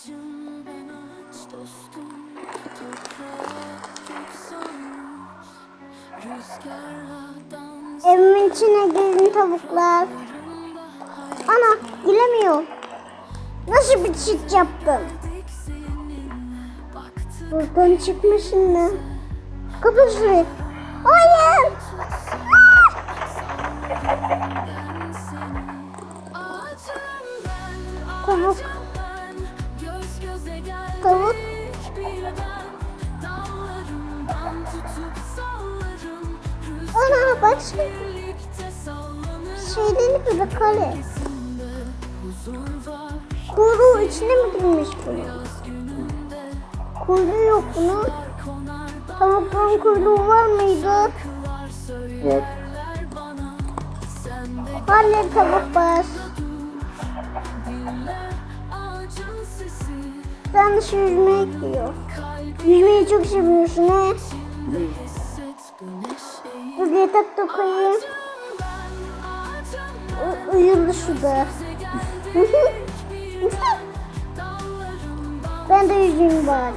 Ağacım ben ağaç dostum Toprağa kök salmış Rüzgarla dans Evimin içine girin tavuklar. Ana giremiyor. Nasıl bir çit yaptım? Buradan çıkma şimdi. Kapat şurayı. Bak sallanır Şeyleri bir Kuyruğu içine mi girmiş bunun? Kuyruğu yok bunun. Tavukların kuyruğu var mıydı? de Halle tavuk var. Sen dışı yüzmeye gidiyor. Kalbi Yüzmeyi çok seviyorsun he. Dur yatakta koyayım. Uyudu şurada. ben de yüzeyim bari.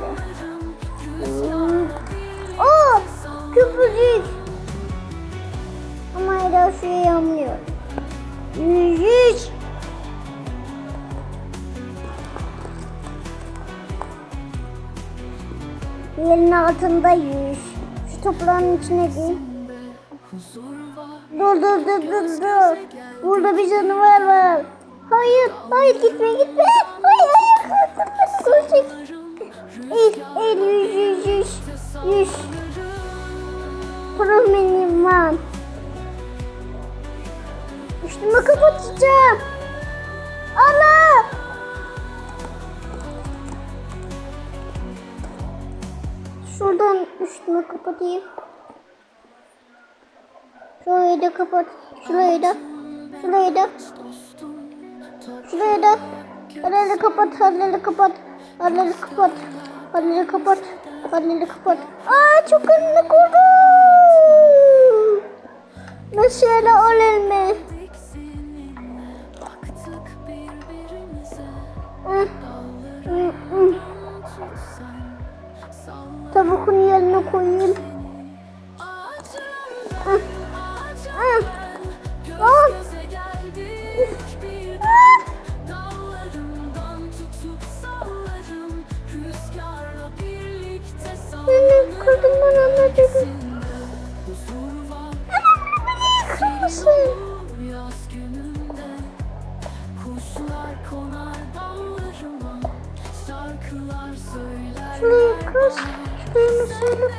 Oo, köpücük. Ama hala suya yanmıyor. Yüzüş. Yerin altında yüz. Şu toprağın içine gir. Dur dur dur dur dur. Burada bir canavar var. Hayır, hayır gitme gitme. Kapat. Halleri kapat. Halleri kapat. Halleri kapat. Halleri kapat. Aa çok önüne kurdu. Nasıl öyle olur mu?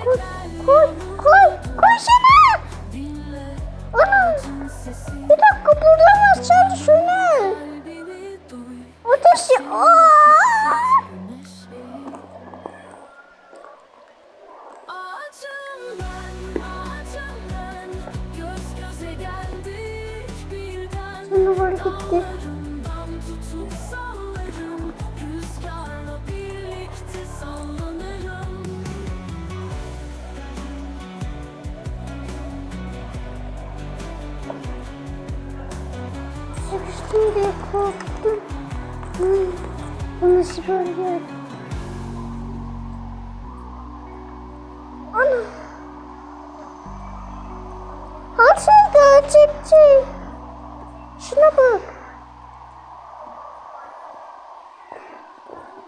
course. Sıkıştım diye korktum. Hı, Bu nasıl böyle? Ana. Hasan gerçekçi. Şuna bak.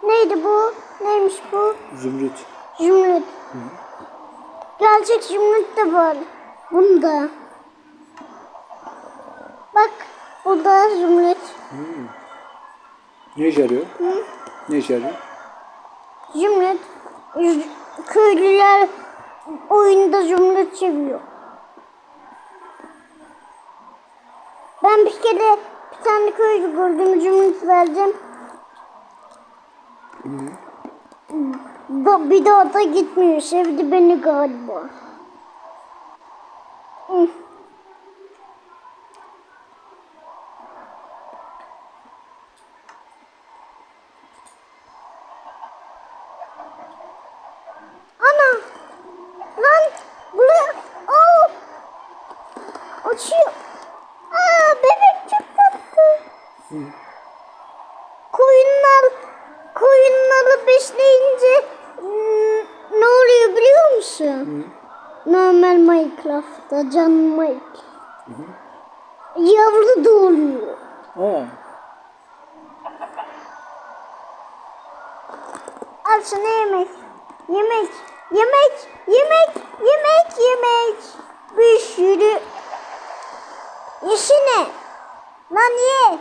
Neydi bu? Neymiş bu? Zümrüt. Zümrüt. Gerçek zümrüt de var. Bunda. Bak burada zümrüt. Ne işe yarıyor? Ne işe yarıyor? Zümrüt. Köylüler oyunda zümrüt seviyor. Ben bir kere bir tane köylü gördüm zümrüt verdim. Da- Bir daha da gitmiyor. Sevdi beni galiba. Hı. Ana! Lan! Buraya! Aa! Açıyor. Aa bebek çok tatlı. Koyunlar, koyun besleyince hmm, ne oluyor biliyor musun? Normal Minecraft'ta can Minecraft. Yavru doğuruyor. Aa. Al sana yemek. Yemek. Yemek. Yemek. Yemek. Yemek. Bir sürü. Yesene. Lan ye.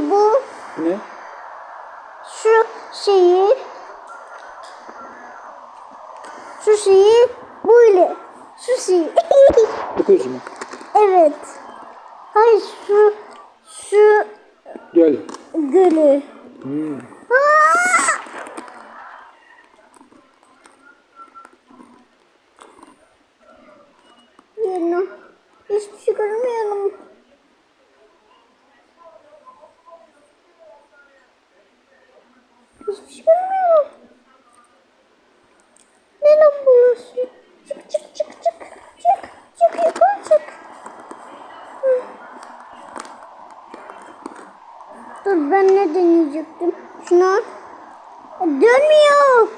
Bu? Bu ne? Şu şeyi. Şu şeyi böyle. Şu şeyi. Okuyorsun mu? evet. Hayır şu şu Gel. gölü. Hmm. Aa! Yerine hiçbir şey görmüyorum. Hiçbir şey görmüyorum. Ne lan burası? Çık çık çık çık. Çık çık yukarı çık. Hı. Dur ben ne deneyecektim? Şuna. Dönmüyor.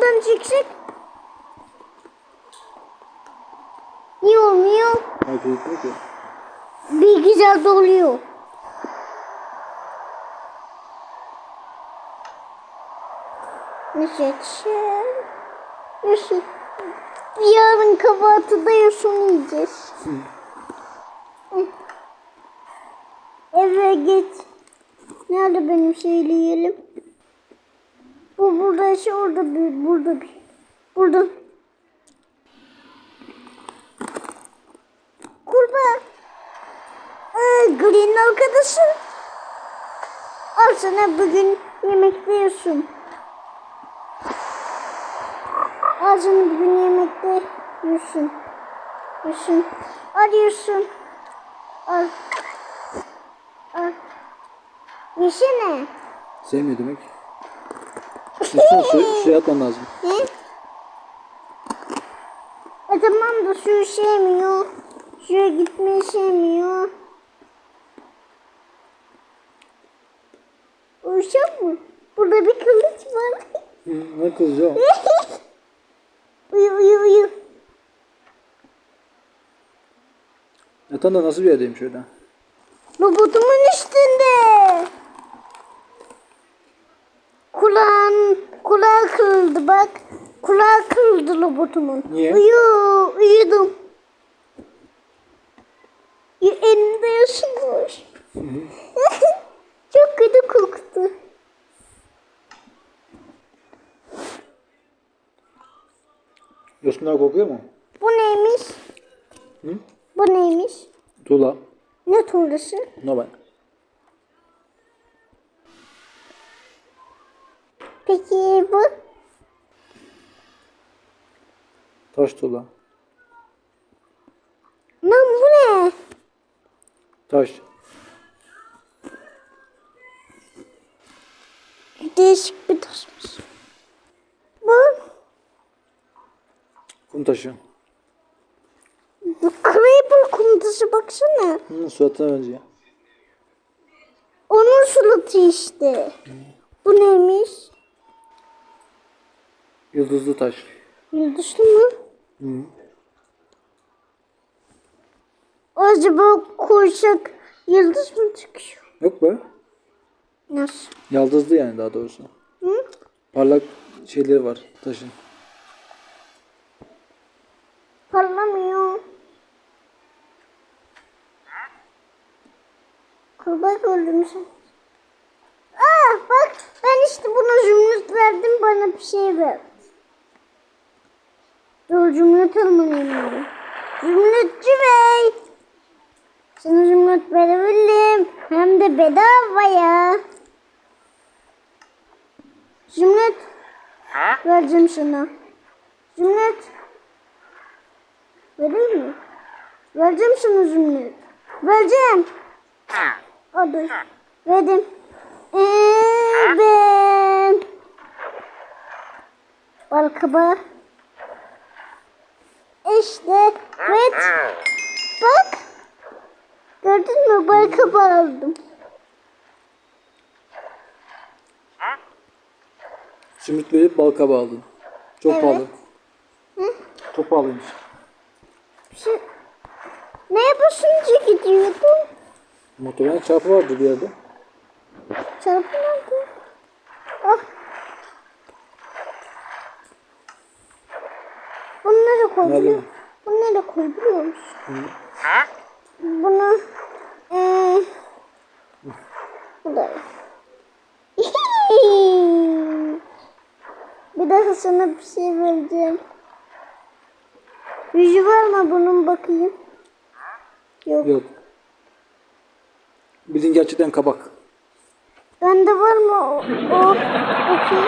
O yandan çıkacak. Niye olmuyor? Bilgisayar doluyor. Nasıl açacağım? Nasıl? Yarın kahvaltıda yosun yiyeceğiz. Eve git. Nerede benim şeyli yiyelim? Bu burada şey orada bir burada bir. Burada. Kurbağa. Ee, Green arkadaşı. Al sana bugün yemekte yiyorsun. Al sana bugün yemekte yiyorsun. Yiyorsun. Al yiyorsun. Al. Al. Yesene. Sevmiyor demek. Lütfen su, suya atman lazım. E tamam da suyu sevmiyor. Suya gitmeyi sevmiyor. Uyuşak mı? Burada bir kılıç var. Hı, ne kızacağım? uyu uyu uyu. Yatağında nasıl bir yerdeyim şöyle? Robotumun üstünde. Kulağı kırıldı bak. Kulağı kırıldı robotumun. Niye? Uyu, uyudum. Elinde yaşıyormuş. Çok kötü koktu. Yosunlar kokuyor mu? Bu neymiş? Hı? Bu neymiş? Tuğla. Ne tuğlası? Normal. Peki bu? Taş tuğla. Lan bu ne? Taş. Değişik bir taşmış. Bu? Kum taşı. Bu Creeper kumdası baksana. Hı, suratına benziyor. Onun suratı işte. Bu neymiş? Yıldızlı taş. Yıldızlı mı? Hı. Acaba koysak yıldız mı çıkıyor? Yok be. Nasıl? Yaldızlı yani daha doğrusu. Hı? Parlak şeyleri var taşın. Parlamıyor. Kurbağa gördüm sen. Aa bak ben işte bunu zümrütler verdim bana bir şey ver. Dur Zümrüt almalıyım. Zümrütçü Bey. Sana Zümrüt verebilirim. Hem de bedavaya. Zümrüt. Vereceğim sana. Zümrüt. Verir mi? Vereceğim sana Zümrüt. Vereceğim. Hadi. Verdim. Ee, ben. İşte. Evet. Bak. Gördün mü? Balkaba aldım. Simit verip bal kabağı aldın. Çok Evet. pahalı. Hı? Çok pahalıymış. Şu... Ne basınca gidiyordum? Muhtemelen çarpı vardı bir yerde. Çarpı nerede? Ah. Bunları koyabiliyor. Nerede? Bunları koyabiliyor musun? Bunu eee bu da. bir daha sana bir şey vereceğim. Yüzü var mı bunun bakayım? Yok. Yok. Bildiğin gerçekten kabak. Bende var mı o? o okey.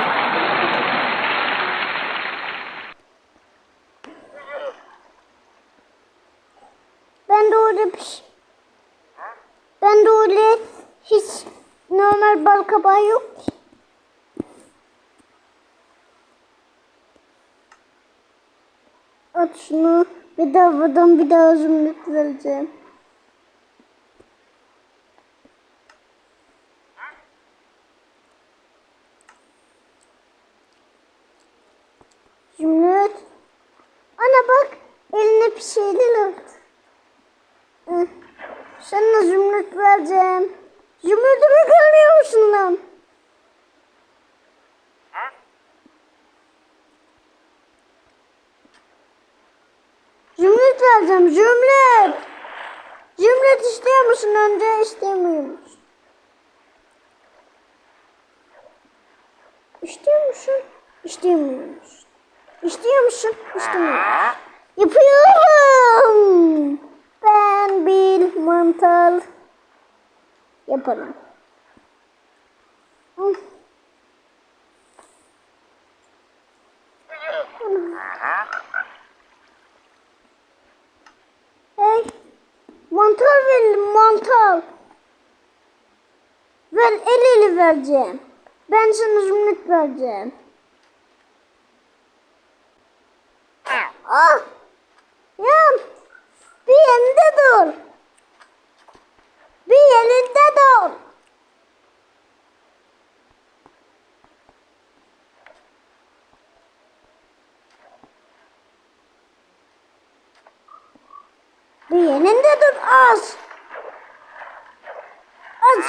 Ben de öyle bir şey- Ben de öyle hiç normal bal kabağı yok ki. At şunu bedavadan bir daha zümrüt vereceğim. Zümrüt. Ana bak eline bir şeyler aldı. Hı. Sana zümrüt vereceğim. Zümrütümü görmüyor musun lan? Zümrüt vereceğim zümrüt. Zümrüt istiyor musun önce istemiyor musun? İstiyor musun? İstemiyor musun? İstiyor musun? İstemiyor musun? Yapıyorum. Bir mantal yaparım. Hı. Hey, mantal verin mantal. Ver el ele vereceğim. Ben sana zümrüt vereceğim. Ah! Bir yerinde dur. Bir yerinde dur. Bir yerinde dur az. Az.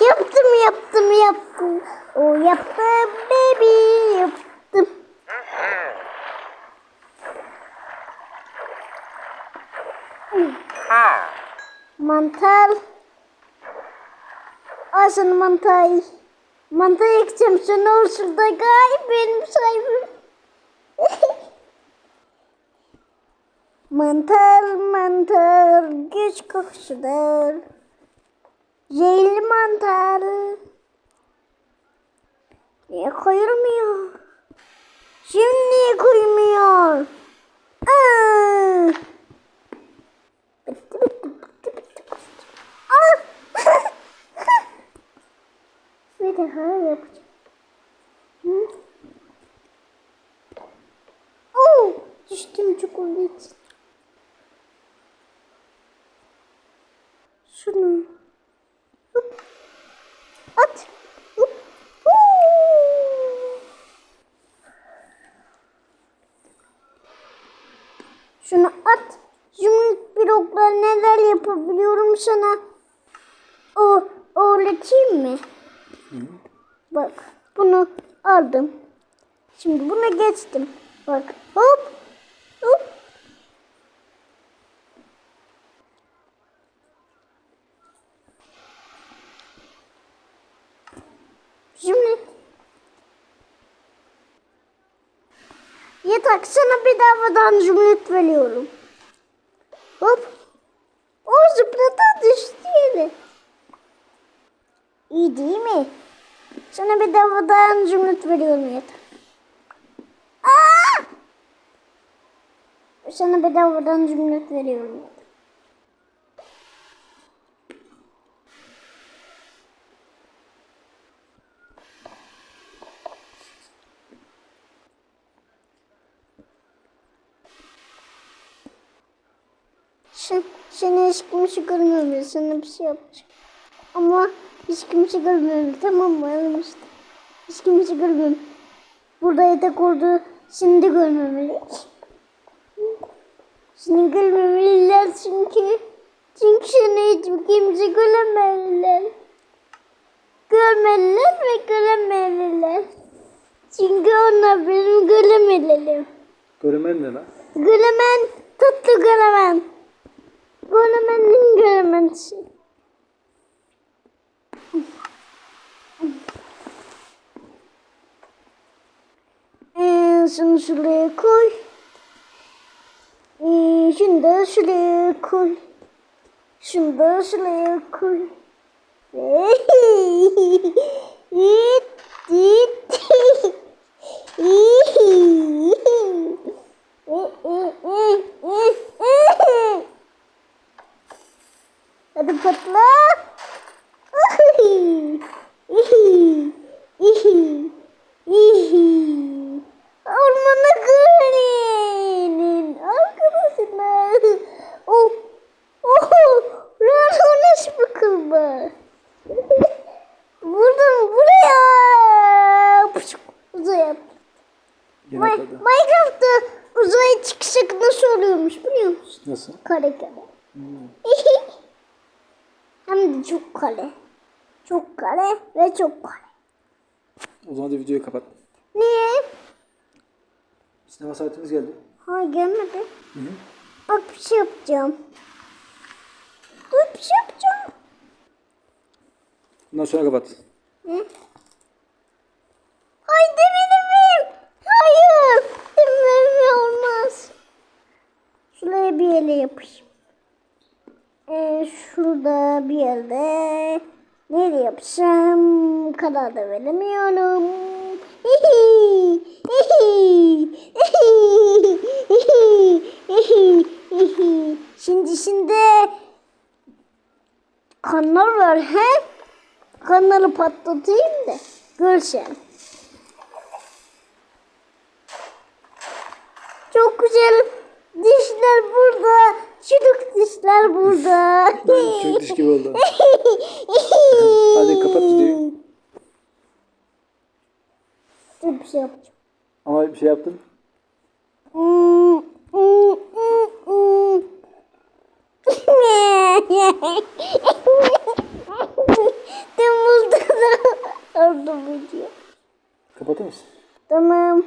Yaptım yaptım yaptım. O yaptım baby yaptım. Mantar. Al sana mantar. Mantar yakacağım sana o şurada gayet benim sahibim. mantar mantar güç kokusudur. Zehirli mantar. Niye koyulmuyor? Şimdi koymuyor? Aa! Bitti bitti bitti bitti. Ah! Bir daha yapacağım. Hı? Oo, düştüm çikolat. Şunu. Hop. At. Hop. Huu. Şunu at. Zümrüt bloklar neler yapabiliyorum sana. O öğreteyim mi? Bak bunu aldım. Şimdi buna geçtim. Bak hop. Şimdi Yatak sana bedavadan zümrüt veriyorum. Hop. O zıplata düştü yere. İyi değil mi? Sana bedavadan zümrüt veriyorum yatak. Aa! Sana bedavadan zümrüt veriyorum yatak. Sen, seni hiç kimse görmüyor. Sana bir şey yapacağım. Ama hiç kimse görmüyor. Tamam mı? Ölmüştüm. Hiç kimse görmüyor. Burada yatak oldu. Şimdi görmemeli. Seni görmemeliler çünkü. Çünkü seni hiç kimse göremeliler. Görmeliler ve göremeliler. Çünkü onlar benim göremeliler. Göremen ne lan? Gölemen, tatlı gölemen. Gölemenin gölementi. Ee, şunu şuraya koy. Ee, şunu da şuraya koy. Şunu da şuraya koy. Hadi patla. Ormana gelin. Arkadaşlar. Oh. Oh. Rano nasıl bir kılma? Buradan buraya. Uzaya. Minecraft'ta uzaya çıkışak nasıl oluyormuş biliyor musun? Nasıl? Kare kare. De çok kare. Çok kare ve çok kare. O zaman da videoyu kapat. Niye? Sinema saatimiz geldi. Ha gelmedi. Bak bir şey yapacağım. Dur bir şey yapacağım. Bundan sonra kapat. Haydi benim evim. Hayır. Benim evim olmaz. Şuraya bir yere yapayım. Ee, şurada bir yerde nereye yapacağım karar da veremiyorum. Şimdi şimdi kanlar var he? Kanları patlatayım da görsen. Çok güzel dişler burada. Çürük dişler burada. Çok diş gibi oldu. Hadi kapat videoyu. Bir şey yapacağım. Ama bir şey yaptın. Temmuz'da da oldu video. Kapatır mısın? Tamam.